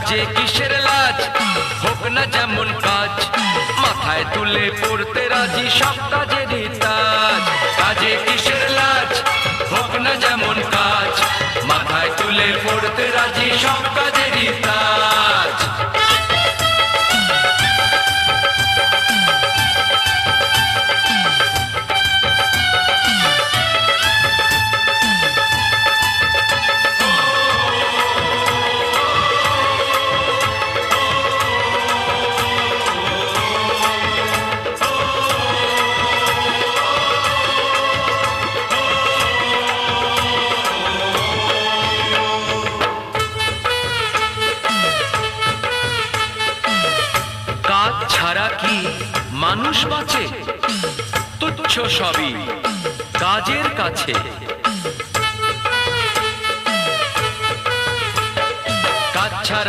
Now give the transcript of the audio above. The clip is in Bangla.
কাজে কিসের লাজ? হোক না যেমন কাজ, মাথায় তুলে পড়তে রাজি সব কাজেরই তাজ। কাজে কিসের লাজ? হোক না যেমন কাজ, মাথায় তুলে পড়তে রাজি সব কাজেরই তাজ। ছাড়া কি মানুষ বাঁচে? তুচ্ছ সবই কাজের কাছে। কাজ ছাড়া